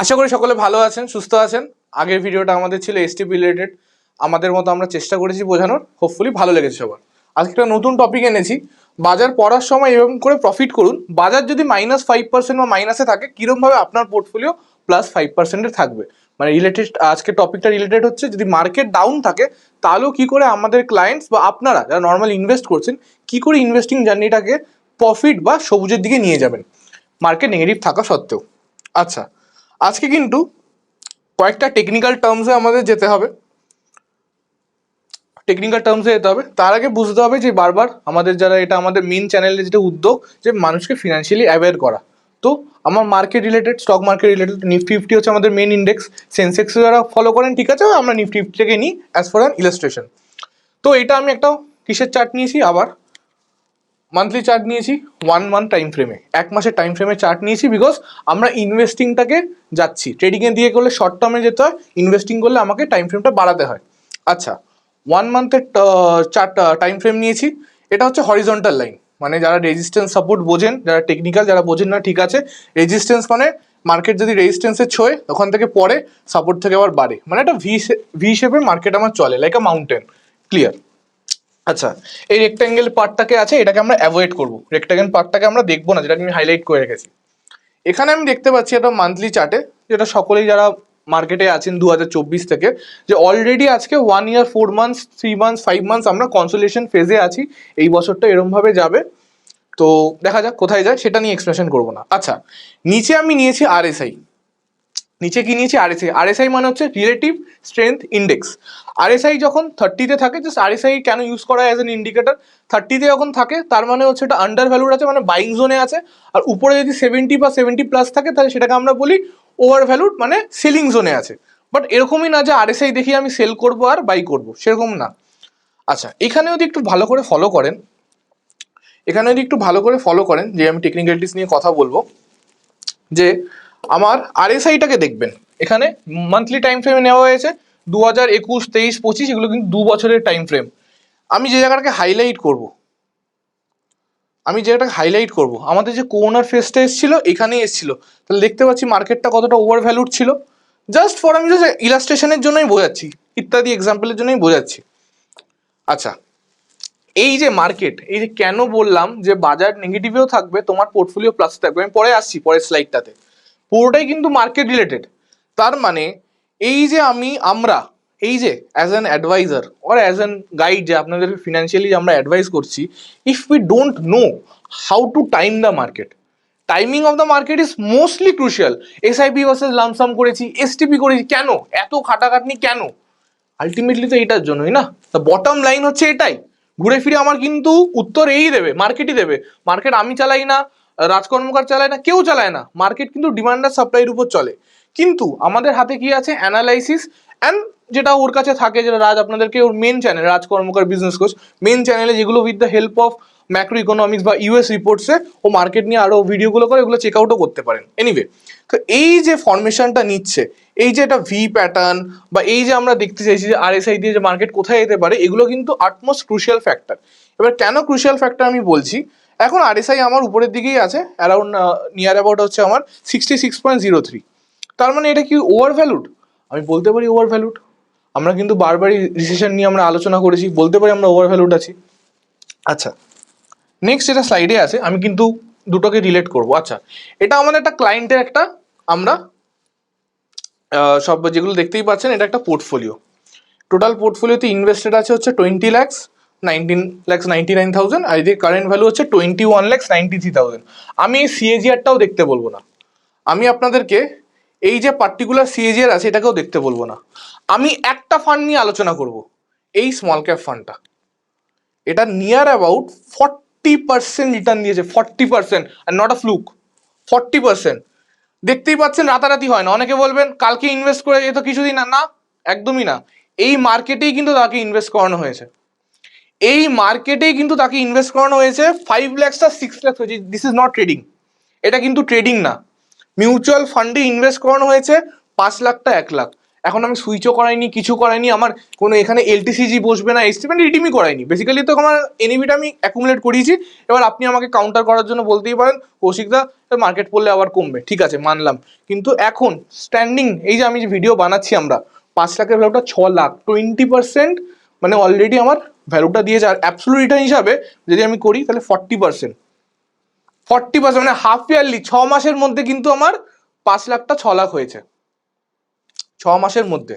আশা করি সকলে ভালো আছেন, সুস্থ আছেন। আগের ভিডিওটা আমাদের ছিল এসটিপি রিলেটেড আমাদের মতো আমরা চেষ্টা করেছি বোঝানোর। হোপফুলি ভালো লেগেছে সবার। আজকে একটা নতুন টপিক এনেছি। বাজার পড়ার সময় এরকম করে প্রফিট করুন। বাজার যদি মাইনাস ফাইভ পার্সেন্ট বা মাইনাসে থাকে, কীরকমভাবে আপনার পোর্টফোলিও প্লাস ফাইভ পার্সেন্টের থাকবে? মানে রিলেটেড আজকে টপিকটা রিলেটেড হচ্ছে, যদি মার্কেট ডাউন থাকে, তাহলেও কি করে আমাদের ক্লায়েন্টস বা আপনারা, যারা নর্মাল ইনভেস্ট করছেন, কি করে ইনভেস্টিং জার্নিটাকে প্রফিট বা সবুজের দিকে নিয়ে যাবেন? মার্কেট নেগেটিভ থাকা সত্ত্বেও। আচ্ছা আজকে কিন্তু কয়েকটা টেকনিক্যাল টার্মসে আমাদের যেতে হবে। টেকনিক্যাল টার্মসে যেতে হবে। তার আগে বুঝতে হবে যে বারবার আমাদের যারা এটা আমাদের মেন চ্যানেলের যেটা উদ্যোগ, যে মানুষকে ফিনান্সিয়ালি অ্যাওয়্যার করা। তো আমার market related stock market related Nifty fifty হচ্ছে আমাদের মেন ইন্ডেক্স সেন্সেক্স যারা ফলো করেন, ঠিক আছে, আমরা নিফটি ফিফটিকে নিই অ্যাজ ফর অ্যান ইলাস্ট্রেশন তো এটা আমি একটা কিসের চার্ট নিয়েছি আবার? মান্থলি চার্ট নিয়েছি ওয়ান মান্থ টাইম ফ্রেমে এক মাসের টাইম ফ্রেমে চার্ট নিয়েছি বিকজ আমরা ইনভেস্টিংটাকে যাচ্ছি। ট্রেডিংয়ে দিয়ে করলে শর্ট টার্মে যেতে হয় ইনভেস্টিং করলে আমাকে টাইম ফ্রেমটা বাড়াতে হয়। আচ্ছা ওয়ান মান্থের চার্ট টাইম ফ্রেম নিয়েছি। এটা হচ্ছে হরিজন্টাল লাইন মানে যারা রেজিস্ট্যান্স সাপোর্ট বোঝেন, যারা টেকনিক্যাল যারা বোঝেন না, ঠিক আছে রেজিস্ট্যান্স মানে মার্কেট যদি রেজিস্ট্যান্সে ছোঁয়, ওখান থেকে পরে সাপোর্ট থেকে আবার বাড়ে। মানে একটা ভি ভি শেপে মার্কেট আমার চলে লাইক আ মাউন্টেন ক্লিয়ার আচ্ছা এই রেক্ট্যাঙ্গেল পার্টটাকে আছে, এটাকে আমরা অ্যাভয়েড করব। রেক্ট্যাঙ্গেল পার্টটাকে আমরা দেখব না যেটাকে আমি হাইলাইট করে রেখেছি। এখানে আমি দেখতে পাচ্ছি একটা মান্থলি চার্টে যেটা সকলেই যারা মার্কেটে আছেন দু হাজার চব্বিশ থেকে, যে অলরেডি আজকে one year four months three months five months আমরা কনসোলেশন ফেজে আছি, এই বছরটা এরমভাবে যাবে। তো দেখা যাক কোথায় যায়, সেটা নিয়ে এক্সপ্লেনেশন করব না। আচ্ছা নিচে আমি নিয়েছি আরএসআই নিচে কি নিয়েছি? আরএসআই আরএসআই মানে হচ্ছে রিলেটিভ স্ট্রেংথ ইন্ডেক্স আরএসআই যখন থার্টিতে থাকে জাস্ট আরএসআই কেন ইউজ করা হয় অ্যাজ এন ইন্ডিকেটর থার্টিতে যখন থাকে, তার মানে হচ্ছে এটা আন্ডার ভ্যালুড আছে মানে বাইং জোনে আছে। আর উপরে যদি সেভেন্টি বা সেভেন্টি প্লাস থাকে, তাহলে সেটাকে আমরা বলি ওভার ভ্যালুড মানে সেলিং জোনে আছে। বাট এরকমই না যে আরএসআই দেখি আমি সেল করব আর বাই করব, সেরকম না। আচ্ছা এখানে যদি একটু ভালো করে ফলো করেন এখানে যদি একটু ভালো করে ফলো করেন, যে আমি টেকনিক্যালিটিস নিয়ে কথা বলব, যে আমার আরএসআইটাকে দেখবেন। এখানে মান্থলি টাইম ফ্রেমে নেওয়া হয়েছে দু হাজার একুশ, তেইশ, পঁচিশ, এগুলো কিন্তু দু বছরের টাইম ফ্রেম আমি যে জায়গাটাকে হাইলাইট করব, আমি জায়গাটাকে হাইলাইট করব, আমাদের যে কোনার ফেসটা এসেছিল, এখানেই এসেছিল। তাহলে দেখতে পাচ্ছি মার্কেটটা কতটা ওভার ভ্যালুড ছিল। জাস্ট ফর আমি জাস্ট ইলাস্ট্রেশনের জন্যই বোঝাচ্ছি, ইত্যাদি এক্সাম্পলের জন্যই বোঝাচ্ছি। আচ্ছা এই যে মার্কেট এই যে কেন বললাম যে বাজার নেগেটিভেও থাকবে, তোমার পোর্টফোলিও প্লাস থাকবে, আমি পরে আসছি, পরের স্লাইডটাতে পুরোটাই কিন্তু মার্কেট রিলেটেড তার মানে এই যে আমি, আমরা, এই যে as an adviser or as an guide যে আপনাদের ফিনান্সিয়ালি আমরা অ্যাডভাইস করছি if we don't know how to time the market timing of the market is mostly crucial SIP versus lump sum করেছি এসটিপি করেছি, কেন? এত খাটাখাটনি কেন? আলটিমেটলি তো এটার জন্যই না। তা বটম লাইন হচ্ছে এটাই। ঘুরে ফিরে আমার কিন্তু উত্তর এই দেবে মার্কেটই দেবে। মার্কেট আমি চালাই না রাজকর্মকার চালায় না, কেউ চালায় না। মার্কেট কিন্তু ডিমান্ড আর সাপ্লাইয়ের উপর চলে। কিন্তু আমাদের হাতে কি আছে? অ্যানালাইসিস অ্যান্ড যেটা ওর কাছে থাকে, যেটা রাজ আপনাদেরকে ওর main channel Raj Karmakar business coach main চ্যানেলে যেগুলো with the help of macro economics বা ইউএস রিপোর্টসে ও মার্কেট নিয়ে আরও ভিডিওগুলো করে এগুলো চেক আউটও করতে পারেন। এনিওয়ে তো এই যে ফরমেশনটা নিচ্ছে, এই যে একটা ভি প্যাটার্ন বা এই যে আমরা দেখতে চাইছি যে আরএসআই দিয়ে যে মার্কেট কোথায় যেতে পারে, এগুলো কিন্তু আটমোস্ট ক্রুশিয়াল ফ্যাক্টর এবার কেন ক্রুশিয়াল ফ্যাক্টর আমি বলছি? এখন আরএসআই আমার উপরের দিকেই আছে অ্যারাউন্ড নিয়ার অ্যাবাউট হচ্ছে আমার sixty six point zero three তার মানে এটা কি ওভার ভ্যালুড আমি বলতে পারি ওভার ভ্যালুড আমরা কিন্তু বারবারই রিসেশন নিয়ে আমরা আলোচনা করেছি, বলতে পারি আমরা ওভার ভ্যালুড আছি। আচ্ছা নেক্সট যেটা স্লাইডে আছে, আমি কিন্তু দুটোকে রিলেট করব। আচ্ছা এটা আমাদের একটা ক্লায়েন্টের একটা আমরা সব যেগুলো দেখতেই পাচ্ছেন, এটা একটা পোর্টফোলিও টোটাল পোর্টফোলিওতে ইনভেস্টেড আছে হচ্ছে twenty lakhs nineteen lakhs ninety nine thousand আর এদিকে কারেন্ট ভ্যালু হচ্ছে twenty one lakhs ninety three thousand আমি এই সিএজিআরটাও দেখতে বলব না। আমি আপনাদেরকে এই যে পার্টিকুলার সিএজিআর আছে এটাকেও দেখতে বলব না। আমি একটা ফান্ড নিয়ে আলোচনা করব, এই স্মল ক্যাপ ফান্ডটা এটা near about forty percent return দিয়েছে forty percent R not a fluke forty percent দেখতেই পাচ্ছেন রাতারাতি হয় না। অনেকে বলবেন, কালকে ইনভেস্ট করে এ কিছুদিন না না, একদমই না। এই মার্কেটেই কিন্তু তাকে ইনভেস্ট করানো হয়েছে। এই মার্কেটেই কিন্তু তাকে ইনভেস্ট করানো হয়েছে ফাইভ ল্যাক্স আর সিক্স ল্যাক্স হয়েছে দিস ইজ নট ট্রেডিং এটা কিন্তু ট্রেডিং না। মিউচুয়াল ফান্ডে ইনভেস্ট করানো হয়েছে পাঁচ লাখটা এক লাখ। এখন আমি সুইচও করাইনি, কিছু করাইনি, আমার কোনো এখানে এলটিসিজি বসবে না এস্টিমেট রিডিমই করাইনি। বেসিক্যালি তো আমার এনইবিটা আমি অ্যাকুমুলেট করিয়েছি। এবার আপনি আমাকে কাউন্টার করার জন্য বলতেই পারেন কৌশিকদা মার্কেট পড়লে আবার কমবে। ঠিক আছে, মানলাম। কিন্তু এখন স্ট্যান্ডিং এই যে আমি যে ভিডিও বানাচ্ছি আমরা, পাঁচ লাখের ভ্যালুটা ছ লাখ। টোয়েন্টি পার্সেন্ট মানে অলরেডি আমার ভ্যালুটা দিয়েছে আর অ্যাবসোলুট রিটার্ন হিসাবে যদি আমি করি তাহলে ফর্টি পার্সেন্ট ফর্টি পার্সেন্ট মানে হাফ ইয়ারলি ছ মাসের মধ্যে কিন্তু আমার পাঁচ লাখটা ছ লাখ হয়েছে। ছ মাসের মধ্যে।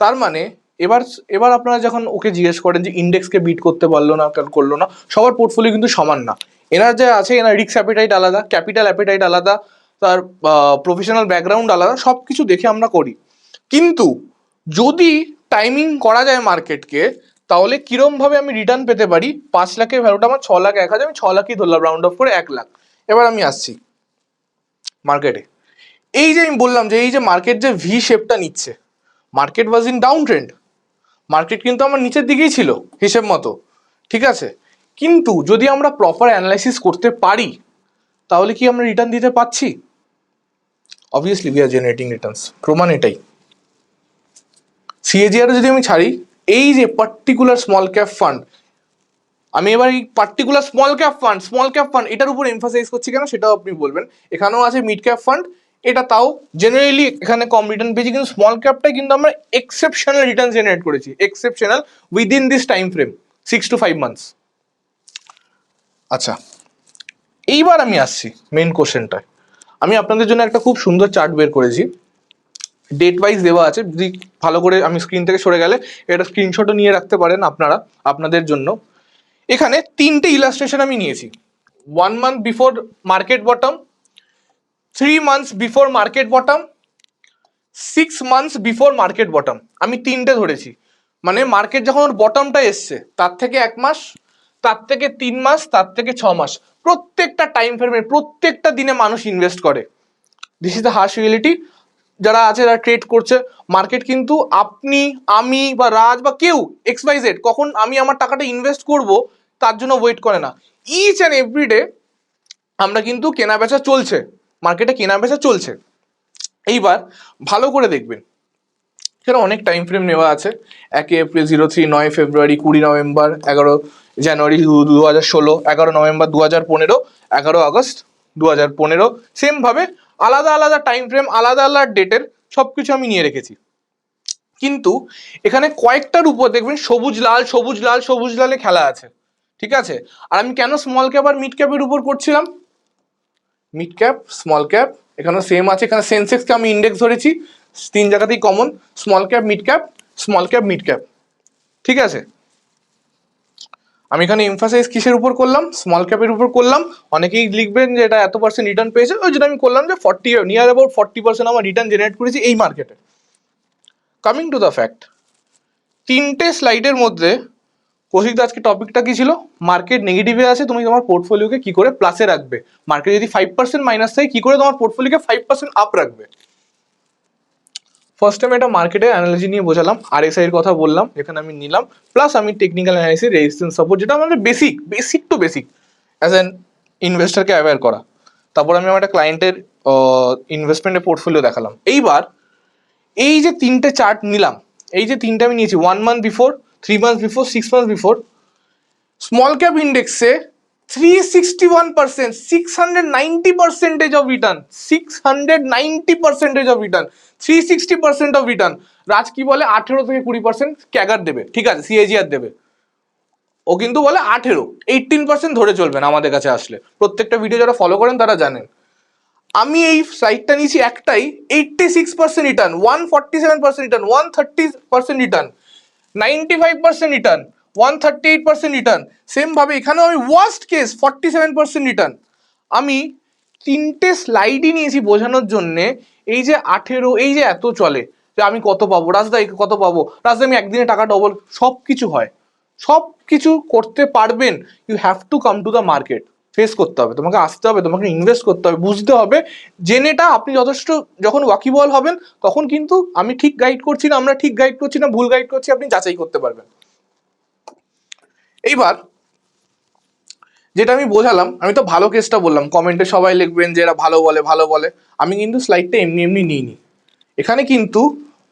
তার মানে এবার এবার আপনারা যখন ওকে জিজ্ঞেস করেন যে ইন্ডেক্সকে বিট করতে পারল না, কেন করল না, সবার পোর্টফোলিও কিন্তু সমান না। এনার যে আছে, এনার রিক্স অ্যাপিটাইট আলাদা ক্যাপিটাল অ্যাপিটাইট আলাদা, তার প্রফেশনাল ব্যাকগ্রাউন্ড আলাদা সব কিছু দেখে আমরা করি। কিন্তু যদি টাইমিং করা যায় মার্কেটকে তাহলে কিরমভাবে আমি রিটার্ন পেতে পারি? পাঁচ লাখের ভ্যালুটা আমার ছ লাখ এক হাজার, আমি ছ লাখই ধরলাম রাউন্ড অফ করে এক লাখ। এবার আমি আসছি মার্কেটে এই যে আমি বললাম যে, এই যে মার্কেট যে ভি শেপটা নিচ্ছে market was in down trend market কিন্তু আমার নিচের দিকেই ছিল, হিসেব মতো। ঠিক আছে? কিন্তু যদি আমরা প্রপার অ্যানালাইসিস করতে পারি, তাহলে কি আমরা রিটার্ন দিতে পারছি? Obviously we are generating returns প্রমাণ এটাই। সিএজিআর যদি আমি ছাড়ি এই যে পার্টিকুলার স্মল ক্যাপ ফান্ড আমি এবার এই particular small cap fund small cap fund এটার উপর এমফাসাইজ করছি কেন সেটাও আপনি বলবেন। এখানেও আছে মিড ক্যাপ ফান্ড এটা তাও জেনারেলি এখানে কম রিটার্ন পেয়েছি কিন্তু স্মল ক্যাপটা কিন্তু আমরা এক্সেপশনাল রিটার্ন জেনারেট করেছি exceptional within this time frame six to five months আচ্ছা। এইবার আমি আসছি মেন কোশ্চেনটায় আমি আপনাদের জন্য একটা খুব সুন্দর চার্ট বের করেছি। ডেট ওয়াইজ দেওয়া আছে। যদি ভালো করে আমি স্ক্রিন থেকে সরে গেলে এটা স্ক্রিনশটও নিয়ে রাখতে পারেন আপনারা, আপনাদের জন্য। এখানে তিনটে ইলাস্ট্রেশন আমি নিয়েছি। One month before market bottom three months before market bottom six months before market bottom আমি তিনটে ধরেছি। মানে মার্কেট যখন ওর বটমটা এসছে, তার থেকে এক মাস, তার থেকে তিন মাস, তার থেকে ছ মাস। প্রত্যেকটা টাইম ফ্রেমে প্রত্যেকটা দিনে মানুষ ইনভেস্ট করে। This is the harsh reality যারা আছে, যারা ট্রেড করছে মার্কেট কিন্তু আপনি, আমি বা রাজ বা কেউ এক্স জেড কখন আমি আমার টাকাটা ইনভেস্ট করব, তার জন্য ওয়েট করে না। ইচ অ্যান্ড এভরি ডে আমরা কিন্তু কেনা বেচা চলছে মার্কেটে কেনা বেচা চলছে। এইবার ভালো করে দেখবেন। সেটা অনেক টাইম ফ্রেম নেওয়া আছে। একে এপ্রিল জিরো থ্রি নয় ফেব্রুয়ারি কুড়ি নভেম্বর, এগারো জানুয়ারি দু হাজার ষোলো, এগারো নভেম্বর দু হাজার পনেরো, এগারো আগস্ট দু হাজার পনেরো। সেমভাবে আলাদা আলাদা টাইম ফ্রেম আলাদা আলাদা ডেটের সব কিছু আমি নিয়ে রেখেছি। কিন্তু এখানে কয়েকটার উপর দেখবেন সবুজ লাল সবুজ লাল, সবুজ লালে খেলা আছে। ঠিক আছে? আর আমি কেন স্মল ক্যাপ আর মিড ক্যাপের উপর করছিলাম? মিড ক্যাপ স্মল ক্যাপ এখানে সেম আছে। এখানে সেন্সেক্সকে আমি ইন্ডেক্স ধরেছি। তিন জায়গাতেই common small cap mid cap small cap mid cap ঠিক আছে? আমি এখানে এমফাসাইজ কিসের উপর করলাম? স্মল ক্যাপের উপর করলাম। অনেকেই লিখবেন যে এটা এত পার্সেন্ট রিটার্ন পেয়েছে। ওই জন্য আমি করলাম যে forty near about forty percent আমার রিটার্ন জেনারেট করেছি এই মার্কেটে কামিং টু দ্য ফ্যাক্ট তিনটে স্লাইডের মধ্যে কৌশিক আজকে টপিকটা কি ছিল? মার্কেট নেগেটিভে আছে, তুমি তোমার পোর্টফোলিওকে কি করে প্লাসে রাখবে? মার্কেট যদি ফাইভ পার্সেন্ট মাইনাস থাকে, কি করে তোমার পোর্টফোলিওকে ফাইভ পার্সেন্ট আপ রাখবে? ফার্স্ট টাইম এটা মার্কেটের অ্যানালিজি নিয়ে বোঝালাম আর এর কথা বললাম, যেখানে আমি নিলাম প্লাস আমি টেকনিক্যাল অ্যানালিসিস রেজিস্ট্যান্স সাপোর্ট যেটা আমাদের basic basic to basic as an ইনভেস্টারকে aware করা। তারপর আমি আমার একটা ক্লায়েন্টের ইনভেস্টমেন্টের পোর্টফোলিও দেখালাম। এইবার এই যে তিনটে চার্ট নিলাম, এই যে তিনটে আমি নিয়েছি one month before three month before six month before small cap ইন্ডেক্সে three sixty one percent six hundred ninety percentage of return six hundred ninety percentage of return three sixty percent of return Raj কি বলে? আঠেরো থেকে কুড়ি percent ক্যাগার দেবে, ঠিক আছে? CAGR দেবে। ও কিন্তু বলে আঠেরো এইটিন পার্সেন্ট ধরে চলবেন আমাদের কাছে আসলে। প্রত্যেকটা ভিডিও যারা ফলো করেন তারা জানেন। আমি এই সাইটটা নিয়েছি একটাই eighty six percent return one forty seven percent return one thirty percent return ninety five percent return one thirty eight percent return সেমভাবে এখানেও আমি worst case forty seven percent return আমি তিনটে স্লাইডই নিয়েছি বোঝানোর জন্যে, এই যে আঠেরো, এই যে এত চলে, যে আমি কত পাবো রাজদা কত পাবো রাজদা আমি একদিনে টাকা ডবল সব কিছু হয়। সব কিছু করতে পারবেন you have to come to the market face করতে হবে, তোমাকে আসতে হবে, তোমাকে ইনভেস্ট করতে হবে, বুঝতে হবে জেনেটা আপনি যথেষ্ট যখন ওয়াকিবল হবেন, তখন কিন্তু আমি ঠিক গাইড করছি না, আমরা ঠিক গাইড করছি না, ভুল গাইড করছি, আপনি যাচাই করতে পারবেন। এইবার যেটা আমি বোঝালাম, আমি তো ভালো কেসটা বললাম। কমেন্টে সবাই লিখবেন যে এরা ভালো বলে ভালো বলে। আমি কিন্তু স্লাইডটা এমনি এমনি নিইনি। এখানে কিন্তু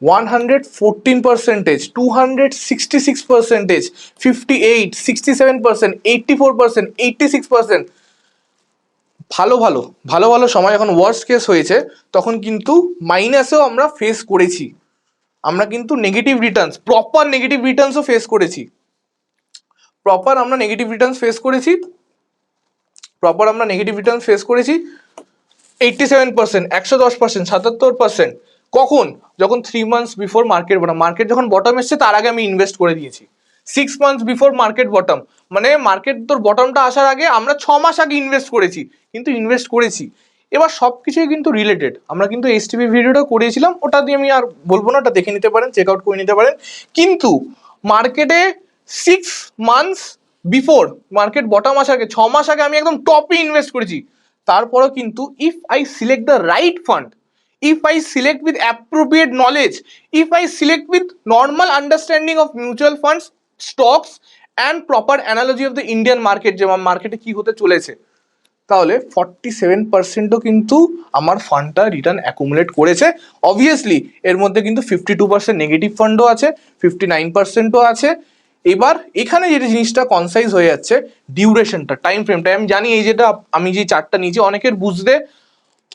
one hundred fourteen percentage two hundred sixty six percentage fifty eight sixty seven percent eighty four percent eighty six percent ভালো ভালো ভালো ভালো সময়। যখন ওয়ার্স্ট কেস হয়েছে, তখন কিন্তু মাইনাসেও আমরা ফেস করেছি। আমরা কিন্তু নেগেটিভ রিটার্নস প্রপার নেগেটিভ রিটার্নসও ফেস করেছি। প্রপার আমরা নেগেটিভ রিটার্নস ফেস করেছি প্রপার আমরা নেগেটিভ রিটার্ন ফেস করেছি এইটটি সেভেন পার্সেন্ট একশো দশ পার্সেন্ট সাতাত্তর পার্সেন্ট কখন? যখন three months before market bottom market যখন বটম এসছে, তার আগে আমি ইনভেস্ট করে দিয়েছি। Six months before market bottom মানে মার্কেট তোর বটমটা আসার আগে আমরা ছ মাস আগে ইনভেস্ট করেছি, কিন্তু ইনভেস্ট করেছি। এবার সব কিছুই কিন্তু রিলেটেড আমরা কিন্তু এস টিভি ভিডিওটা করিয়েছিলাম, ওটা দিয়ে আমি আর বলব না, ওটা দেখে নিতে পারেন চেক আউট করে নিতে পারেন। কিন্তু মার্কেটে six months before market bottom আসার আগে ছ মাস আগে আমি একদম টপে ইনভেস্ট করেছি। তারপরেও কিন্তু if I select the right fund if I select with appropriate knowledge if I select with normal understanding of mutual funds, stocks and proper analogy of the Indian market যে মার্কেটে কি হতে চলেছে। তাহলে ফর্টি সেভেন পার্সেন্টও কিন্তু আমার ফান্ডটা রিটার্ন অ্যাকুমুলেট করেছে। অবভিয়াসলি এর মধ্যে কিন্তু ফিফটি টু পার্সেন্ট নেগেটিভ ফান্ডও আছে ফিফটি নাইন পার্সেন্টও আছে। এবার এখানে যেটা জিনিসটা কনসাইজ হয়ে যাচ্ছে ডিউরেশনটা টাইম ফ্রেমটা আমি জানি এই যেটা আমি যে চারটা নিয়েছি, অনেকের বুঝতে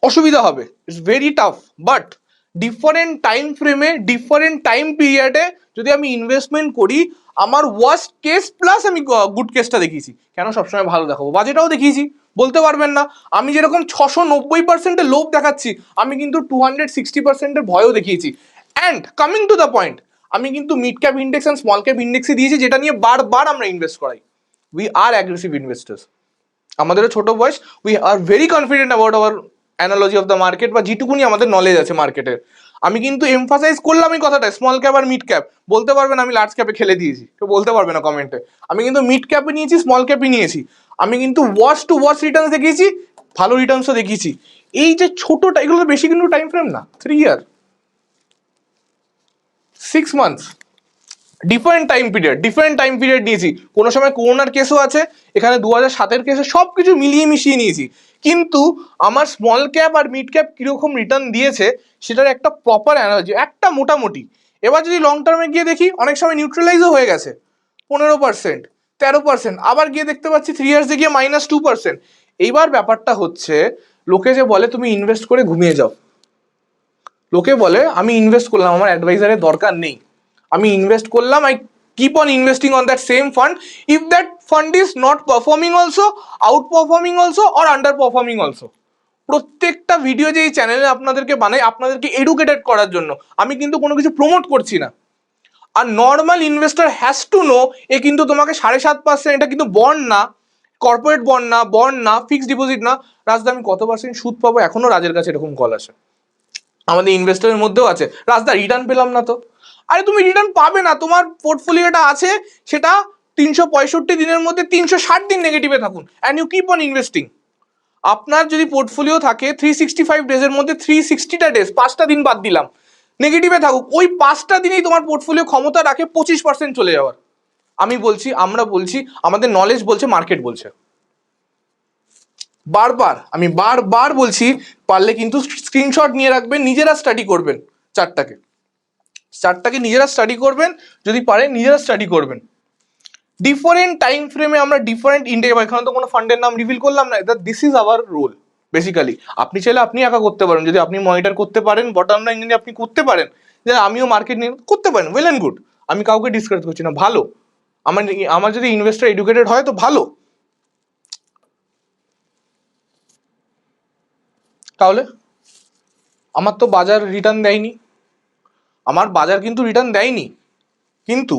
অসুবিধা হবে। It's very tough but different time ফ্রেমে ডিফারেন্ট টাইম পিরিয়ডে যদি আমি ইনভেস্টমেন্ট করি, আমার ওয়ার্স্ট কেস প্লাস আমি গুড কেসটা দেখিয়েছি। কেন? সবসময় ভালো দেখাবো। বাজেটাও দেখিয়েছি। বলতে পারবেন না। আমি যেরকম ছশো নব্বই পার্সেন্টের লোভ দেখাচ্ছি, আমি কিন্তু টু হান্ড্রেড সিক্সটি পার্সেন্টের ভয়ও দেখিয়েছি। And coming to the point আমি কিন্তু mid cap index and small cap ইন্ডেক্সে দিয়েছি, যেটা নিয়ে বারবার আমরা ইনভেস্ট করাই। উই আর অ্যাগ্রেসিভ ইনভেস্টার্স আমাদেরও ছোট বয়স we are very confident about our analogy of the market বা যেটুকুনি আমাদের নলেজ আছে মার্কেটের আমি কিন্তু এমফাসাইজ করলাম এই কথাটা স্মল ক্যাপ আর মিড ক্যাপ বলতে পারবেন আমি লার্জ ক্যাপে খেলে দিয়েছি, কেউ বলতে পারবে না কমেন্টে আমি কিন্তু মিড ক্যাপে নিয়েছি স্মল ক্যাপে নিয়েছি। আমি কিন্তু ওয়াচ টু ওয়াচ রিটার্নস দেখিয়েছি, ভালো রিটার্নসও দেখিয়েছি। এই যে ছোটোটা এগুলো বেশি কিন্তু টাইম ফ্রেম না three year six months different time period different time period নিয়েছি। কোনো সময় করোনার কেসও আছে, এখানে দু হাজার সাতের কেসে সব কিছু মিলিয়ে মিশিয়ে নিয়েছি। কিন্তু আমার স্মল ক্যাপ আর মিড ক্যাপ কীরকম রিটার্ন দিয়েছে, সেটার একটা প্রপার অ্যানালজি একটা মোটামুটি। এবার যদি লং টার্মে গিয়ে দেখি, অনেক সময় নিউট্রালাইজও হয়ে গেছে। পনেরো পার্সেন্ট তেরো পার্সেন্ট আবার গিয়ে দেখতে পাচ্ছি থ্রি ইয়ার্সে গিয়ে মাইনাস টু পার্সেন্ট এইবার ব্যাপারটা হচ্ছে, লোকে যে বলে তুমি ইনভেস্ট করে ঘুমিয়ে যাও। লোকে বলে, আমি ইনভেস্ট করলাম, আমার অ্যাডভাইজারের দরকার নেই। আমি ইনভেস্ট করলাম I keep on investing on that same fund if that fund is not performing also outperforming also or underperforming also প্রত্যেকটা ভিডিও যে এই চ্যানেলে আপনাদেরকে বানাই, আপনাদেরকে এডুকেটেড করার জন্য, আমি কিন্তু কোনো কিছু প্রমোট করছি না। আর normal investor has to know a কিন্তু তোমাকে সাড়ে সাত পার্সেন্ট এটা কিন্তু বন্ড না কর্পোরেট বন্ড না বন্ড না ফিক্সড ডিপোজিট না। রাজদা, আমি কত পার্সেন্ট সুদ পাবো? এখনও রাজের কাছে এরকম কল আসে। আমাদের ইনভেস্টরের মধ্যেও আছে। রাস্তা রিটার্ন পেলাম না তো। আরে তুমি রিটার্ন পাবে না। তোমার পোর্টফোলিওটা আছে, সেটা তিনশো পঁয়ষট্টি দিনের মধ্যে তিনশো ষাট দিন নেগেটিভে থাকুন। And you keep on investing আপনার যদি পোর্টফোলিও থাকে থ্রি সিক্সটি ফাইভ ডেজের মধ্যে থ্রি সিক্সটিটা ডেজ পাঁচটা দিন বাদ দিলাম। নেগেটিভে থাকুক। ওই পাঁচটা দিনেই তোমার পোর্টফোলিও ক্ষমতা রাখে পঁচিশ পার্সেন্ট চলে যাওয়ার। আমি বলছি, আমরা বলছি, আমাদের নলেজ বলছে মার্কেট বলছে। বারবার, আমি বারবার বলছি পারলে কিন্তু স্ক্রিনশট নিয়ে রাখবেন, নিজেরা স্টাডি করবেন চারটাকে। চারটাকে নিজেরা স্টাডি করবেন, যদি পারেন নিজেরা স্টাডি করবেন। ডিফারেন্ট টাইম ফ্রেমে আমরা ডিফারেন্ট ইন্ডিয়া এখানে তো কোনো ফান্ডের নাম রিভিল করলাম না this is our role basically আপনি চাইলে আপনি একা করতে পারেন, যদি আপনি মনিটর করতে পারেন বটম লাইন যদি আপনি করতে পারেন, যে আমিও মার্কেট নিয়ে করতে পারেন ওয়েল অ্যান্ড গুড আমি কাউকে ডিসকারেজ করছি না, ভালো। আমার আমার যদি ইনভেস্টার এডুকেটেড হয় তো ভালো। তাহলে? আমার তো বাজার রিটার্ন দেয়নি। আমার বাজার কিন্তু রিটার্ন দেয়নি। কিন্তু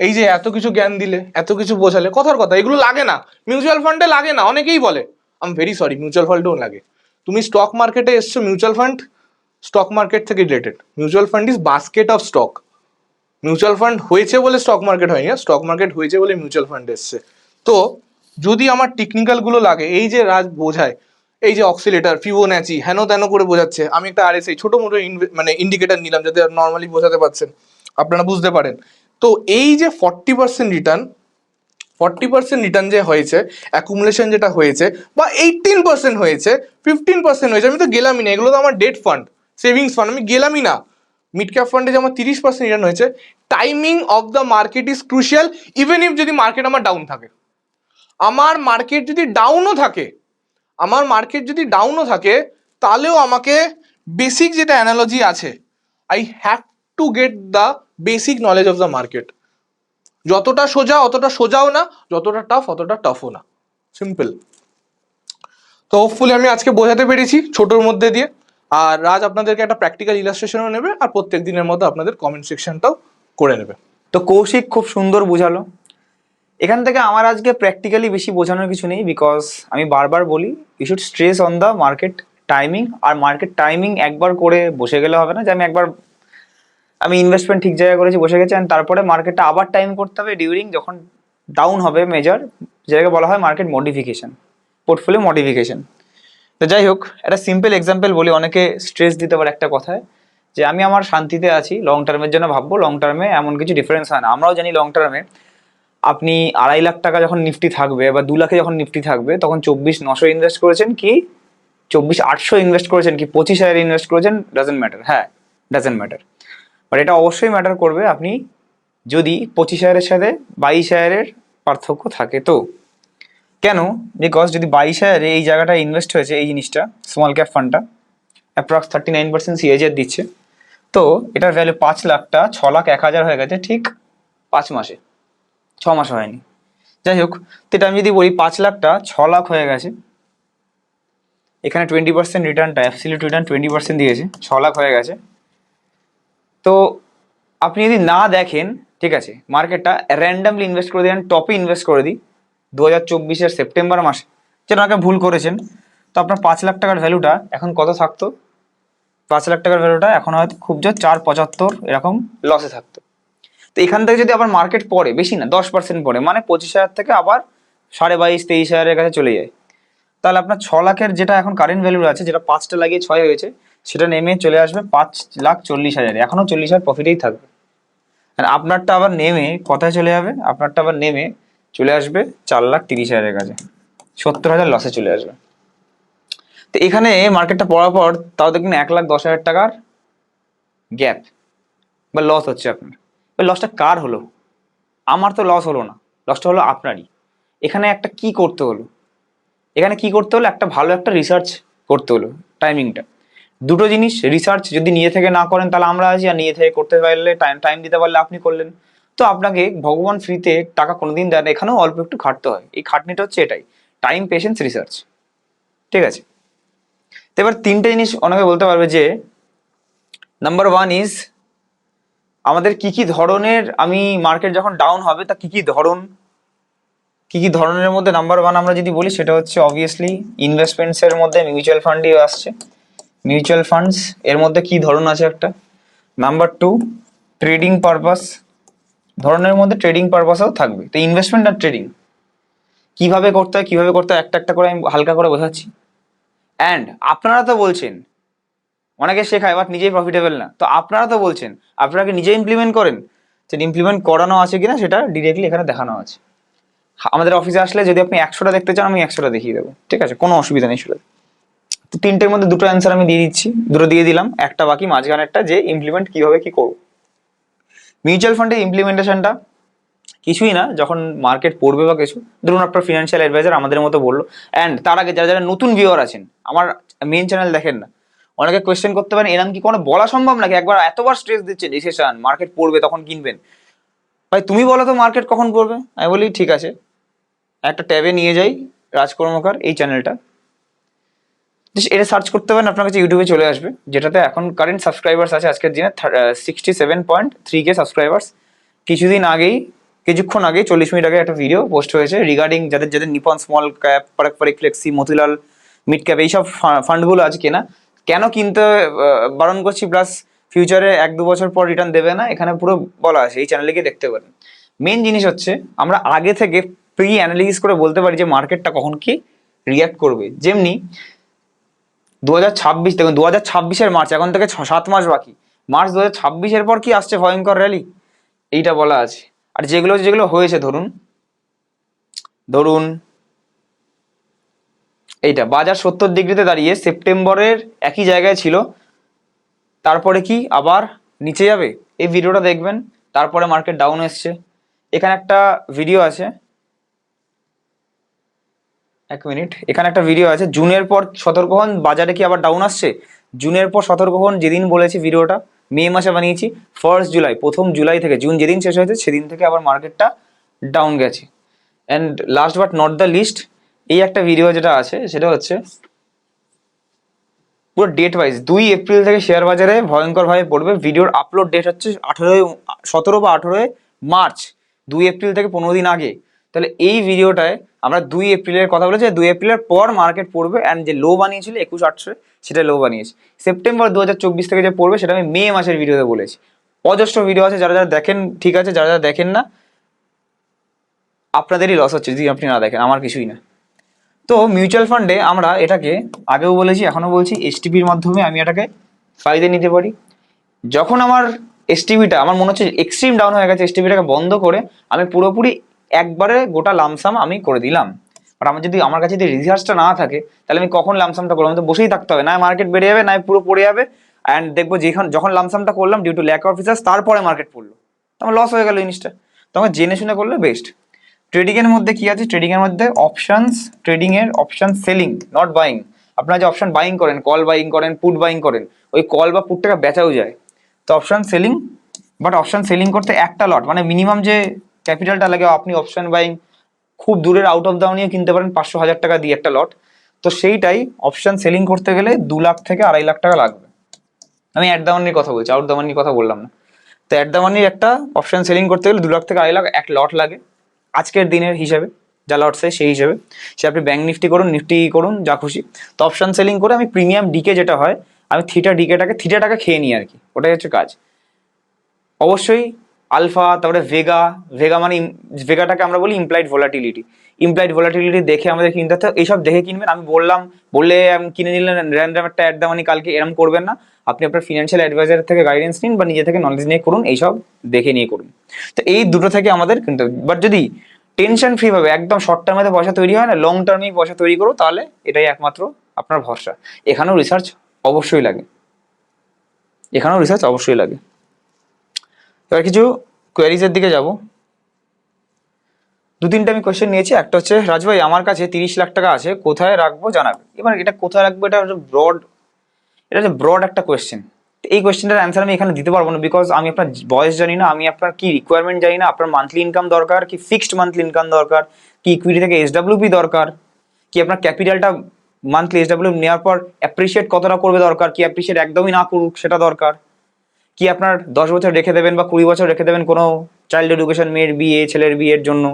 এই যে এত কিছু জ্ঞান দিলে, এত কিছু বোঝালে, কথার কথা, এগুলো লাগে না। মিউচুয়াল ফান্ডে লাগে না, অনেকেই বলে। আম ভেরি সরি মিউচুয়াল ফান্ডেও লাগে। তুমি স্টক মার্কেটে এসছো মিউচুয়াল ফান্ড স্টক মার্কেট থেকে related mutual fund is basket of stock mutual fund হয়েছে বলে স্টক মার্কেট হয়নি স্টক মার্কেট হয়েছে বলে মিউচুয়াল ফান্ড এসছে। তো যদি আমার টেকনিক্যালগুলো লাগে, এই যে রাজ বোঝায়, এই যে অক্সিলেটার ফিবোন্যাচি হেন তেন করে বোঝাচ্ছে, আমি একটা আরএসআই ছোটো মোটো মানে ইন্ডিকেটার নিলাম যাতে নর্মালি বোঝাতে পারছেন, আপনারা বুঝতে পারেন। তো এই যে forty percent return forty percent return যে হয়েছে অ্যাকুমুলেশন যেটা হয়েছে, বা এইটিন পার্সেন্ট হয়েছে ফিফটিন পার্সেন্ট হয়েছে, আমি তো গেলামই না, এগুলো তো আমার ডেট ফান্ড সেভিংস ফান্ড আমি গেলামই না। মিড ক্যাপ ফান্ডে যে আমার তিরিশ পার্সেন্ট রিটার্ন হয়েছে timing of the market is crucial even if যদি মার্কেট আমার ডাউন থাকে। আমার মার্কেট যদি ডাউনও থাকে, আমার মার্কেট যদি ডাউনও থাকে, তাহলেও আমাকে বেসিক যেটা অ্যানালজি আছে I have to get the basic knowledge of the market যতটা সোজা অতটা সোজাও না, যতটা টাফ অতটা টাফও না। সিম্পল তো হোপফুলি আমি আজকে বোঝাতে পেরেছি ছোটোর মধ্যে দিয়ে। আর রাজ আপনাদেরকে একটা প্র্যাকটিক্যাল ইলাস্ট্রেশনও নেবে, আর প্রত্যেক দিনের মতো আপনাদের কমেন্ট সেকশনটাও করে নেবে। তো কৌশিক খুব সুন্দর বোঝালো। এখান থেকে আমার আজকে প্র্যাকটিক্যালি বেশি বোঝানোর কিছু নেই বিকজ আমি বারবার বলি you should stress on the market timing R market timing একবার করে বসে গেলে হবে না যে আমি একবার, আমি ইনভেস্টমেন্ট ঠিক জায়গায় করেছি, বসে গেছি অ্যান্ড তারপরে মার্কেটটা আবার টাইম করতে হবে ডিউরিং যখন ডাউন হবে মেজর যেটাকে বলা হয় মার্কেট মডিফিকেশন পোর্টফোলিও মডিফিকেশন তো যাই হোক, একটা সিম্পল এক্সাম্পল বলি, অনেকে স্ট্রেস দিতে পারে একটা কথায়, যে আমি আমার শান্তিতে আছি লং টার্মের জন্য ভাববো লং টার্মে এমন কিছু ডিফারেন্স হয় না। আমরাও জানি লং টার্মে আপনি আড়াই লাখ টাকা যখন নিফটি থাকবে বা দু লাখে যখন নিফটি থাকবে, তখন চব্বিশ নশো ইনভেস্ট করেছেন কি? চব্বিশ আটশো ইনভেস্ট করেছেন কি? পঁচিশ হাজার ইনভেস্ট করেছেন ডাজেন্ট ম্যাটার হ্যাঁ ডাজেন্ট ম্যাটার বাট এটা অবশ্যই ম্যাটার করবে আপনি যদি পঁচিশ হাজারের সাথে বাইশ হাজারের পার্থক্য থাকে তো। কেন? বিকজ যদি বাইশ হাজারে এই জায়গাটা ইনভেস্ট হয়েছে, এই জিনিসটা স্মল ক্যাপ ফান্ডটা অ্যাপ্রক্স থার্টি নাইন পার্সেন্ট সিএজের দিচ্ছে, তো এটার ভ্যালু পাঁচ লাখটা, ছ লাখ, এক হাজার হয়ে গেছে ঠিক পাঁচ মাসে। ছ মাস হয়নি। যাই হোক তো এটা আমি যদি বলি, পাঁচ লাখটা ছ লাখ হয়ে গেছে। এখানে টোয়েন্টি পার্সেন্ট রিটার্নটা অ্যাবসিলিউট রিটার্ন টোয়েন্টি পার্সেন্ট দিয়েছে, ছ লাখ হয়ে গেছে। তো আপনি যদি না দেখেন, ঠিক আছে, মার্কেটটা র্যান্ডামলি ইনভেস্ট করে দেন টপে ইনভেস্ট করে দিই দু হাজার চব্বিশের সেপ্টেম্বর মাসে। যেন আগে ভুল করেছেন। তো আপনার পাঁচ লাখ টাকার ভ্যালুটা এখন কত থাকতো? পাঁচ লাখ টাকার ভ্যালুটা এখন হয়তো খুব জোর চার পঁচাত্তর এরকম লসে থাকতো। তো এখান থেকে যদি আবার মার্কেট পড়ে, বেশি না, দশ পার্সেন্ট পড়ে মানে পঁচিশ হাজার থেকে আবার সাড়ে বাইশ, তেইশ হাজারের কাছে চলে যায়। তাহলে আপনার ছ লাখের যেটা এখন কারেন্ট ভ্যালু আছে, যেটা পাঁচটা লাগিয়ে ছয় হয়েছে, সেটা নেমে চলে আসবে পাঁচ লাখ চল্লিশ হাজারে। এখনও চল্লিশ হাজার প্রফিটেই থাকবে। আর আপনারটা আবার নেমে কোথায় চলে যাবে? আপনারটা আবার নেমে চলে আসবে চার লাখ তিরিশ হাজারের কাছে। সত্তর হাজার লসে চলে আসবে। তো এখানে মার্কেটটা পড়ার পর তাও দেখবেন এক লাখ দশ হাজার টাকার গ্যাপ বা লস হচ্ছে আপনার। ওই লসটা কার হলো? আমার তো লস হলো না। লসটা হলো আপনারই। এখানে একটা কি করতে হলো? এখানে কি করতে হলো? একটা ভালো একটা রিসার্চ করতে হলো টাইমিংটা দুটো জিনিস রিসার্চ যদি নিয়ে থেকে না করেন তাহলে আমরা আছি আর নিয়ে থেকে করতে পারলে টাইম টাইম দিতে পারলে আপনি করলেন। তো আপনাকে ভগবান ফ্রিতে টাকা কোনোদিন দেন না, এখানেও অল্প একটু খাটতে হয়। এই খাটনিটা হচ্ছে এটাই। টাইম পেশেন্স রিসার্চ ঠিক আছে? তো এবার তিনটে জিনিস অনেকে বলতে পারবে যে নাম্বার ওয়ান ইজ আমাদের কি কি ধরনের, আমি মার্কেট যখন ডাউন হবে, তা কি কি ধরন, কি কি ধরনের মধ্যে নাম্বার ওয়ান আমরা যদি বলি, সেটা হচ্ছে অবভিয়াসলি ইনভেস্টমেন্টস এর মধ্যে মিউচুয়াল ফান্ডই আসছে। মিউচুয়াল ফান্ডস এর মধ্যে কি ধরন আছে একটা? নাম্বার টু ট্রেডিং পারপাস ধরনের মধ্যে ট্রেডিং পারপাসও থাকবে। তো ইনভেস্টমেন্ট আর ট্রেডিং কীভাবে করতে হয়, কীভাবে করতে হয়, একটা একটা করে আমি হালকা করে বোঝাচ্ছি। অ্যান্ড আপনারা তো বলছেন অনেকে শেখায় বাট নিজেই প্রফিটেবল না। তো আপনারা তো বলছেন, আপনারা কি নিজে ইমপ্লিমেন্ট করেন? সেটা ইমপ্লিমেন্ট করানো আছে কিনা সেটা ডিরেক্টলি এখানে দেখানো আছে। আমাদের অফিসে আসলে যদি আপনি একশোটা দেখতে চান, আমি একশোটা দেখিয়ে দেবো। ঠিক আছে? কোনো অসুবিধা নেই সেটা তো তিনটের মধ্যে দুটো অ্যান্সার আমি দিয়ে দিচ্ছি। দুটো দিয়ে দিলাম, একটা বাকি মাঝখানে একটা যে ইমপ্লিমেন্ট কীভাবে কি করব। মিউচুয়াল ফান্ডের ইমপ্লিমেন্টেশনটা কিছুই না, যখন মার্কেট পড়বে বা কিছু, ধরুন আপনার ফিনান্সিয়াল অ্যাডভাইজার আমাদের মতো বলল। অ্যান্ড তার আগে যারা যারা নতুন ভিউয়ার আছেন, আমার মেন চ্যানেল দেখেন না অনেকে কোয়েশ্চেন করতে পারেন এরকম কি কোনো বলা সম্ভব নাকি? একবার এতবার স্ট্রেস দিচ্ছে রিসেশন মার্কেট পড়বে, তখন কিনবেন। ভাই, তুমি বলো তো মার্কেট কখন পড়বে? আমি বলি, ঠিক আছে। একটা ট্যাবে নিয়ে যাই, রাজকর্মকার, এই চ্যানেলটা এটা সার্চ করতে পারেন, আপনার কাছে ইউটিউবে চলে আসবে, যেটাতে এখন কারেন্ট সাবস্ক্রাইবার্স আছে আজকের দিনে sixty seven point three K subscribers কিছুদিন আগেই, কিছুক্ষণ আগে চল্লিশ মিনিট আগে একটা ভিডিও পোস্ট হয়েছে রিগার্ডিং যাদের যাদের Nippon small cap Parag Parikh flexi Motilal mid cap এইসব ফান্ডগুলো আছে কেনা। কেন কিনতে বারণ করছি প্লাস ফিউচারে এক দু বছর পর রিটার্ন দেবে না, এখানে পুরো বলা আছে, এই চ্যানেলে গিয়ে দেখতে পারেন। মেন জিনিস হচ্ছে, আমরা আগে থেকে প্রি অ্যানালিসিস করে বলতে পারি যে মার্কেটটা কখন কি রিয়াক্ট করবে। যেমনি দু হাজার ছাব্বিশ, দেখুন, দু হাজার ছাব্বিশের মার্চ এখন থেকে ছ, সাত মাস বাকি। মার্চ দু হাজার ছাব্বিশের পর কি আসছে ভয়ঙ্কর র্যালি এইটা বলা আছে। আর যেগুলো যেগুলো হয়েছে, ধরুন ধরুন এইটা, বাজার সত্তর ডিগ্রিতে দাঁড়িয়ে সেপ্টেম্বরের একই জায়গায় ছিল, তারপরে কি আবার নিচে যাবে? এই ভিডিওটা দেখবেন, তারপরে মার্কেট ডাউন এসছে। এখানে একটা ভিডিও আছে। এক মিনিট এখানে একটা ভিডিও আছে। জুনের পর সতর্ক হন বাজারে কি আবার ডাউন আসছে? জুনের পর সতর্ক হন যেদিন বলেছি ভিডিওটা, মে মাসে বানিয়েছি ফার্স্ট জুলাই প্রথম জুলাই থেকে, জুন যেদিন শেষ হয়েছে, সেদিন থেকে আবার মার্কেটটা ডাউন গেছে। And last but not the least এই একটা ভিডিও যেটা আছে, সেটা হচ্ছে পুরো ডেট ওয়াইজ দুই এপ্রিল থেকে শেয়ার বাজারে ভয়ঙ্করভাবে পড়বে। ভিডিওর আপলোড ডেট হচ্ছে আঠেরোই, সতেরো বা আঠেরোই মার্চ, দুই এপ্রিল থেকে পনেরো দিন আগে। তাহলে এই ভিডিওটায় আমরা দুই এপ্রিলের কথা বলেছি, দুই এপ্রিলের পর মার্কেট পড়বে। অ্যান্ড যে লো বানিয়েছিল একুশ আটশো সেটা লো বানিয়েছে। সেপ্টেম্বর দু হাজার চব্বিশ থেকে যে পড়বে, সেটা আমি মে মাসের ভিডিওতে বলেছি। অজস্র ভিডিও আছে, যারা যারা দেখেন, ঠিক আছে, যারা যারা দেখেন না, আপনাদেরই লস হচ্ছে, যদি আপনি না দেখেন, আমার কিছুই না। তো মিউচুয়াল ফান্ডে আমরা এটাকে আগেও বলেছি, এখনও বলছি এসটিপির মাধ্যমে আমি এটাকে ফায়দে নিতে পারি। যখন আমার এসটিভিটা আমার মনে হচ্ছে এক্সট্রিম ডাউন হয়ে গেছে এসটিভিটাকে বন্ধ করে আমি পুরোপুরি একবারে গোটা লামসাম আমি করে দিলাম। বাট আমার যদি, আমার কাছে যদি রিসার্চটা না থাকে, তাহলে আমি কখন লামসামটা করব? আমি তো বসেই থাকতে হবে, না মার্কেট বেড়ে যাবে, না পুরো পড়ে যাবে। অ্যান্ড দেখব যেখান, যখন লামসামটা করলাম due to lack of research তারপরে মার্কেট পড়ল। তো আমার লস হয়ে গেল জিনিসটা। তো আমার জেনে শুনে করলে বেস্ট ট্রেডিং এর মধ্যে কি আছে? ট্রেডিং এর মধ্যে অপশনস ট্রেডিং এর অপশন সেলিং নট বাইং আপনারা যে অপশন বাইং করেন কল বাইং করেন পুট বাইং করেন, ওই কল বা পুটটাকে বেচাও যায়। তো option selling but option selling করতে একটা লট মানে মিনিমাম যে ক্যাপিটালটা লাগে, আপনি অপশন বাইং খুব দূরের আউট অফ দাও নিয়ে কিনতে পারেন পাঁচশো, হাজার টাকা দিয়ে একটা লট তো সেইটাই অপশন সেলিং করতে গেলে দু লাখ থেকে আড়াই লাখ টাকা লাগবে। আমি অ্যাট দা মানির কথা বলছি আউট দা মানির কথা বললাম না। তো অ্যাট দা মানির একটা অপশন সেলিং করতে গেলে দু লাখ থেকে আড়াই লাখ, এক লট লাগে। আজকের দিনের হিসাবে, যা লটসে সেই হিসেবে। সে আপনি ব্যাঙ্ক নিফটি করুন নিফটি করুন, যা খুশি। তো অপশান সেলিং করে আমি প্রিমিয়াম ডিকে যেটা হয়, আমি থিটা ডিকেটাকে থিটাটাকে খেয়ে নিই আর কি ওটাই হচ্ছে কাজ। অবশ্যই আলফা তারপরে ভেগা ভেগা মানে ভেগাটাকে আমরা বলি ইমপ্লাইড ভোলাটিলিটি ইমপ্লাইড ভোলাটিলিটি দেখে আমাদের কিনতে হতে এইসব দেখে কিনবেন। আমি বললাম, বললে আমি কিনে নিলেন র্যান্ডাম একটা অ্যাড দামানি কালকে। এরম করবেন না। আপনি আপনার ফিনান্সিয়াল অ্যাডভাইজার থেকে গাইডেন্স নিন বা নিজে থেকে নলেজ নিয়ে করুন। এইসব দেখে নিয়ে করুন। তো এই দুটো থেকে আমাদের কিনতে বাট যদি টেনশন ফ্রি ভাবে, একদম শর্ট টার্মে পয়সা তৈরি হয় না লং টার্মেই পয়সা তৈরি করো, তাহলে এটাই একমাত্র আপনার ভরসা। এখানেও রিসার্চ অবশ্যই লাগে। এখানেও রিসার্চ অবশ্যই লাগে। এবার কিছু কোয়ারিজের দিকে যাব। দু তিনটা আমি কোয়েশ্চেন নিয়েছি। একটা হচ্ছে, রাজভাই, আমার কাছে তিরিশ লাখ টাকা আছে, কোথায় রাখব জানাবে? এবার এটা কোথায় রাখব, এটা হচ্ছে ব্রড এটা হচ্ছে ব্রড একটা কোয়েশ্চেন এই কোয়েশ্চেনটার অ্যান্সার আমি এখানে দিতে পারব না বিকজ আমি আপনার বয়স জানি না, আমি আপনার কি রিকোয়ারমেন্ট জানি না, আপনার মান্থলি ইনকাম দরকার, কি ফিক্সড মান্থলি ইনকাম দরকার, কি ইকুইটি থেকে এসডাব্লিউপি দরকার, কি আপনার ক্যাপিটালটা মান্থলি এসডাব্লিউ নেওয়ার পর অ্যাপ্রিসিয়েট কতটা করবে দরকার, কি অ্যাপ্রিসিয়েট একদমই না করুক, সেটা দরকার। কি আপনার দশ বছর রেখে দেবেন বা কুড়ি বছর রেখে দেবেন কোনো চাইল্ড এডুকেশন মেয়ের বিয়ে, ছেলের বিয়ের জন্য।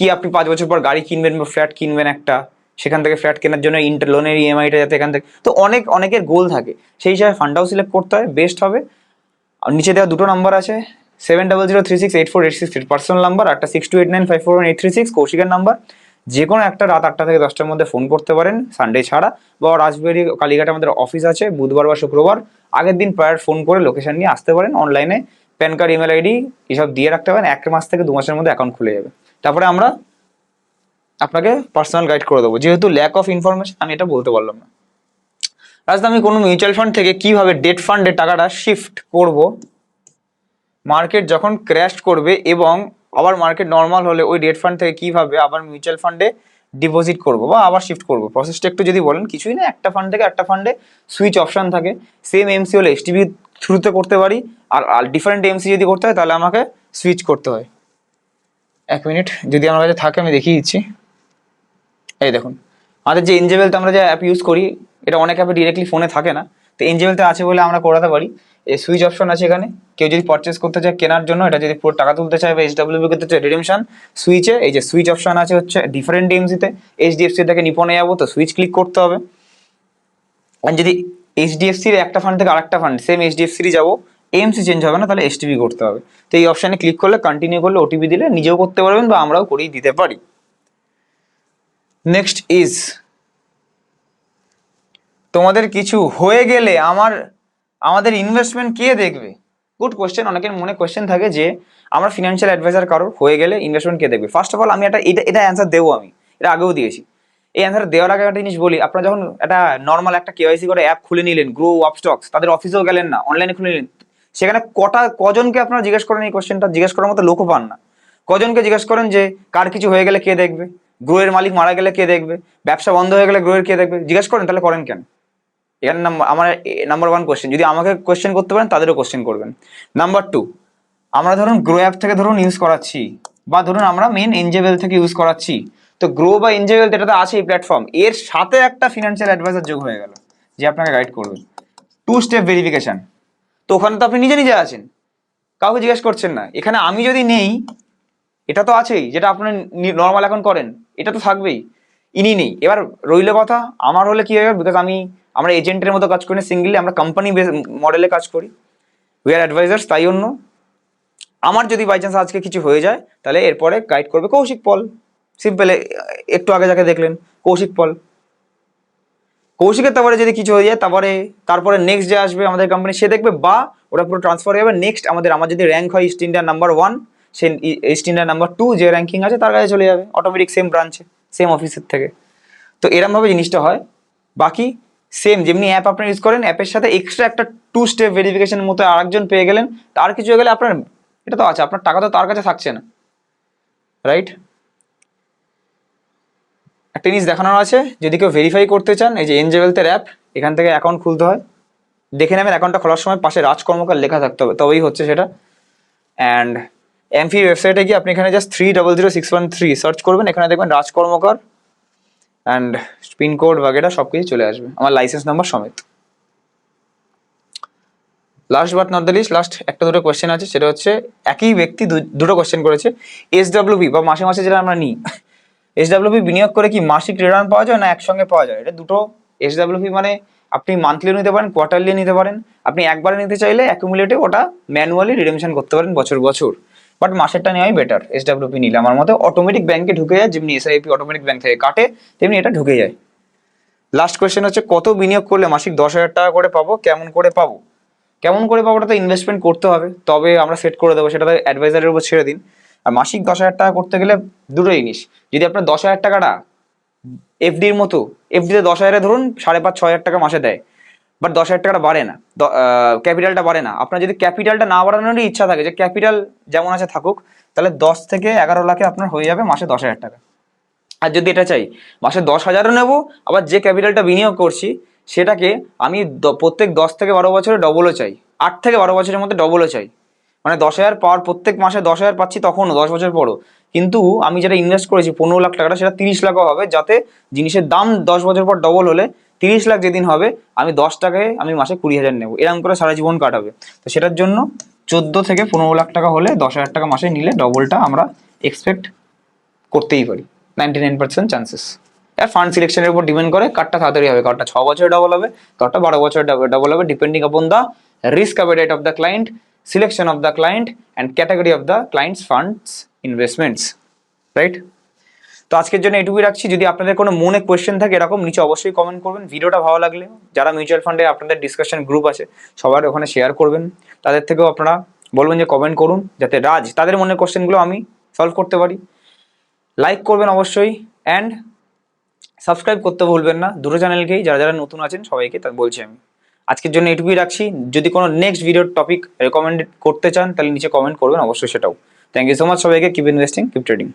কি আপনি পাঁচ বছর পর গাড়ি কিনবেন বা ফ্ল্যাট কিনবেন একটা, সেখান থেকে ফ্ল্যাট কেনার জন্য ইন্টার লোনের ইএমআইটা যাতে এখান থেকে, তো অনেক, অনেকের গোল থাকে। সেই হিসাবে ফান্ডাও সিলেক্ট করতে হয় বেস্ট হবে। আর নিচে দেওয়া দুটো নাম্বার আছে seven double zero three six eight four eight six personal number একটা six two eight nine five four one eight three six কৌশিকের number যে কোনো একটা রাত আটটা থেকে দশটার মধ্যে ফোন করতে পারেন সানডে ছাড়া। বা রাজবাড়ি, কালীঘাটে আমাদের অফিস আছে, বুধবার বা শুক্রবার। আগের দিন প্রায়ার ফোন করে লোকেশন নিয়ে আসতে পারেন অনলাইনে প্যান কার্ড ইমেল আইডি এসব দিয়ে রাখতে পারেন, এক মাস থেকে দু মাসের মধ্যে অ্যাকাউন্ট খুলে যাবে। তারপরে আমরা আপনাকে পার্সোনাল গাইড করে দেবো। যেহেতু ল্যাক অফ ইনফরমেশন আমি এটা বলতে পারলাম না। রাজদা আমি কোনো মিউচুয়াল ফান্ড থেকে কীভাবে ডেট ফান্ডে টাকাটা শিফট করব মার্কেট যখন ক্র্যাশ করবে এবং আবার মার্কেট নর্মাল হলে ওই ডেট ফান্ড থেকে কীভাবে আবার মিউচুয়াল ফান্ডে ডিপোজিট করব বা আবার শিফট করব? প্রসেসটা একটু যদি বলেন, কিছুই না, একটা ফান্ড থেকে একটা ফান্ডে সুইচ অপশন থাকে। সেম এমসি হলে এসটিভি থ্রুতে করতে পারি, আর ডিফারেন্ট এমসি যদি করতে হয়, তাহলে আমাকে সুইচ করতে হয়। এক মিনিট। যদি আমার কাছে থাকে, আমি দেখিয়ে দিচ্ছি। এই দেখুন। আমাদের যে এনজেবেলতে আমরা যে অ্যাপ ইউজ করি, এটা অনেক অ্যাপে ডিরেক্টলি ফোনে থাকে না। তো এনজেবেলতে আছে বলে আমরা করাতে পারি। এই সুইচ অপশন আছে এখানে। কেউ যদি পারচেস করতে চায় কেনার জন্য, এটা যদি পুরো টাকা তুলতে চায় বা এইচডাব্লিউ করতে চায় রিডেমশন সুইচে এই যে সুইচ অপশন আছে হচ্ছে ডিফারেন্ট এমসিতে এইচডিএফসি থেকে নিপনে যাব, তো সুইচ ক্লিক করতে হবে। আর যদি এইচডিএফসির একটা ফান্ড থেকে আরেকটা ফান্ড সেম এইচডিএফসিরই যাব। এমসি চেঞ্জ হবে না, তাহলে এসটিভি করতে হবে। তো এই অপশানে ক্লিক করলে কন্টিনিউ করলে ওটিপি দিলে নিজেও করতে পারবেন বা আমরাও করেই দিতে পারি। নেক্সট ইজ তোমাদের কিছু হয়ে গেলে আমার, আমাদের ইনভেস্টমেন্ট কে দেখবে? গুড কোয়েশ্চেন অনেকের মনে কোয়েশ্চেন থাকে যে, আমার ফিনান্সিয়াল অ্যাডভাইজার কারোর হয়ে গেলে ইনভেস্টমেন্ট কে দেখবে? ফার্স্ট অফ অল আমি একটা, এটা এটা অ্যান্সার দেবো আমি। এটা আগেও দিয়েছি। এই অ্যান্সার দেওয়ার আগে একটা জিনিস বলি, আপনারা যখন একটা নর্মাল একটা কেওয়াইসি করে অ্যাপ খুলে নিলেন গ্রো আপস্টক্স তাদের অফিসেও গেলেন না অনলাইনে খুলে নিলেন সেখানে কটা, কজনকে আপনারা জিজ্ঞেস করেন এই কোশ্চেনটা জিজ্ঞেস করার মতো লোকও পান না। কজনকে জিজ্ঞেস করেন যে, কার কিছু হয়ে গেলে কে দেখবে? গ্রোয়ের মালিক মারা গেলে কে দেখবে? ব্যবসা বন্ধ হয়ে গেলে গ্রোয়ের কে দেখবে? জিজ্ঞেস করেন, তাহলে করেন কেন? এখানে আমার নাম্বার ওয়ান কোশ্চেন যদি আমাকে কোশ্চেন করতে পারেন, তাদেরও কোশ্চেন করবেন। নাম্বার টু আমরা ধরুন গ্রো অ্যাপ থেকে ধরুন ইউজ করাচ্ছি, বা ধরুন আমরা মেন এনজেবেল থেকে ইউজ করাচ্ছি, তো গ্রো বা এনজেবেল এটা তো আছে এই প্ল্যাটফর্ম এর সাথে একটা ফিনান্সিয়াল অ্যাডভাইজার যোগ হয়ে গেল, যে আপনাকে গাইড করবে। টু স্টেপ ভেরিফিকেশন তো ওখানে তো আপনি নিজে নিজে আছেন। কাউকে জিজ্ঞেস করছেন না। এখানে আমি যদি নেই, এটা তো আছেই, যেটা আপনি নর্মাল এখন করেন, এটা তো থাকবেই। ইনি নেই। এবার রইল কথা, আমার হলে কি হবে? বিকজ আমি, আমরা এজেন্টের মতো কাজ করি সিঙ্গেলি আমরা কোম্পানি মডেলে কাজ করি। উই আর অ্যাডভাইজার্স তাই অন্য। আমার যদি বাই চান্স আজকে কিছু হয়ে যায়, তাহলে এরপরে গাইড করবে কৌশিক পল। সিম্পল একটু আগে যাকে দেখলেন, কৌশিক পল। কৌশিকের তারপরে যদি কিছু হয়ে যায় তারপরে তারপরে নেক্সট যে আসবে আমাদের কোম্পানি সে দেখবে, বা ওটা পুরো ট্রান্সফার হয়ে যাবে। নেক্সট আমাদের, আমার যদি র্যাঙ্ক হয় East India number one say East India number two যে র্যাঙ্কিং আছে, তার কাছে চলে যাবে। অটোমেটিক সেম ব্রাঞ্চে সেম অফিসের থেকে। তো এরমভাবে জিনিসটা হয়। বাকি সেম যেমনি অ্যাপ আপনারা ইউজ করেন অ্যাপের সাথে এক্সট্রা একটা টু স্টেপ ভেরিফিকেশনের মতো আরেকজন পেয়ে গেলেন। তার কিছু হয়ে গেলে আপনার, এটা তো আছে, আপনার টাকা তো তার কাছে থাকছে না। রাইট একটা জিনিস দেখানোর আছে, যদি কেউ ভেরিফাই করতে চান, এই যে এনজেবেলতের অ্যাপ এখান থেকে অ্যাকাউন্ট খুলতে হয়। দেখে নেবেন অ্যাকাউন্টটা খোলার সময় পাশে রাজ কর্মকার লেখা থাকতে হবে, তবেই হচ্ছে সেটা। অ্যান্ড এমফি ওয়েবসাইটে গিয়ে আপনি এখানে just three double zero six one three search করবেন, এখানে দেখবেন রাজ কর্মকার অ্যান্ড পিনকোড বাগেরা সব কিছু চলে আসবে, আমার লাইসেন্স নাম্বার সমেত। Last but not the least last একটা দুটো কোয়েশ্চেন আছে, সেটা হচ্ছে, একই ব্যক্তি দুটো কোয়েশ্চেন করেছে এস ডাব্লিউবি বা মাসে মাসে যেটা আমরা নিই এস ডাব্লিউবি বিনিয়োগ করে কি মাসিক রিটার্ন পাওয়া যায় না একসঙ্গে পাওয়া যায়? এটা দুটো এস ডাব্লিউবি মানে আপনি মান্থলিও নিতে পারেন কোয়ার্টারলি নিতে পারেন। আপনি একবারে নিতে চাইলে অ্যাকুমুলেটে ওটা ম্যানুয়ালি রিডেমশন করতে পারেন বছর বছর। বাট মাসেরটা নেওয়াই বেটার এস ডাব্লিউপি নিলে। আমার মতে অটোমেটিক ব্যাংকে ঢুকে যায়, যেমনি এসআইপি অটোমেটিক ব্যাংক থেকে কাটে, তেমনি এটা ঢুকে যায়। লাস্ট কোয়েশ্চেন হচ্ছে, কত বিনিয়োগ করলে মাসিক দশ হাজার টাকা করে পাবো? কেমন করে পাবো? কেমন করে পাবো ওটা তো ইনভেস্টমেন্ট করতে হবে? তবে আমরা সেট করে দেবো, সেটা অ্যাডভাইজারের উপর ছেড়ে দিন। আর মাসিক দশ হাজার টাকা করতে গেলে দুটো জিনিস। যদি আপনার দশ হাজার টাকাটা এফডির মতো, এফডিতে দশ হাজারে ধরুন সাড়ে পাঁচ ছ হাজার টাকা মাসে দেয় বাট দশ হাজার টাকাটা বাড়ে না ক্যাপিটালটা বাড়ে না। আপনার যদি ক্যাপিটালটা না বাড়ানোরই ইচ্ছা থাকে, যে ক্যাপিটাল যেমন আছে থাকুক, তাহলে দশ থেকে এগারো লাখে আপনার হয়ে যাবে মাসে দশ হাজার টাকা। আর যদি এটা চাই, মাসে দশ হাজারও নেব, আবার যে ক্যাপিটালটা বিনিয়োগ করছি, সেটাকে আমি প্রত্যেক দশ থেকে বারো বছরে ডবলও চাই। আট থেকে বারো বছরের মধ্যে ডবলও চাই। মানে দশ হাজার পাওয়ার, প্রত্যেক মাসে দশ হাজার পাচ্ছি তখনও, দশ বছর পরও। কিন্তু আমি যেটা ইনভেস্ট করেছি, পনেরো লাখ টাকাটা, সেটা তিরিশ লাখও হবে, যাতে জিনিসের দাম দশ বছর পর ডবল হলে তিরিশ লাখ যেদিন হবে, আমি দশ টাকায় আমি মাসে কুড়ি হাজার নেব। এরকম করে সারা জীবন কাটাবে। তো সেটার জন্য চোদ্দ থেকে পনেরো লাখ টাকা হলে দশ হাজার টাকা মাসে নিলে ডবলটা আমরা এক্সপেক্ট করতেই পারি। নাইনটি নাইন পার্সেন্ট চান্সেস আর ফান্ড সিলেকশনের উপর ডিপেন্ড করে কারটা তাড়াতাড়ি হবে। কারটা ছ বছরে ডবল হবে কারটা বারো বছরে ডবল হবে। Depending upon the risk appetite of the client selection of the client and category of the clients funds investments right তো আজকের জন্য এটুকুই রাখছি। যদি আপনাদের কোনো মনে কোয়েশ্চেন থাকে এরকম, নিচে অবশ্যই কমেন্ট করবেন। ভিডিওটা ভালো লাগলে যারা মিউচুয়াল ফান্ডে আপনাদের ডিসকাশন গ্রুপ আছে, সবার ওখানে শেয়ার করবেন। তাদের থেকেও আপনারা বলবেন যে কমেন্ট করুন, যাতে রাজ তাদের মনের কোয়েশ্চেনগুলো আমি সলভ করতে পারি। লাইক করবেন অবশ্যই অ্যান্ড সাবস্ক্রাইব করতে ভুলবেন না। দুটো চ্যানেলকেই যারা যারা নতুন আছেন, সবাইকে তা বলছি আমি। আজকের জন্য এটুকুই রাখছি। যদি কোনো নেক্সট ভিডিওর টপিক রেকমেন্ড করতে চান, তাহলে নিচে কমেন্ট করবেন, অবশ্যই সেটাও। থ্যাংক ইউ সো মাচ সবাইকে। Keep investing keep trading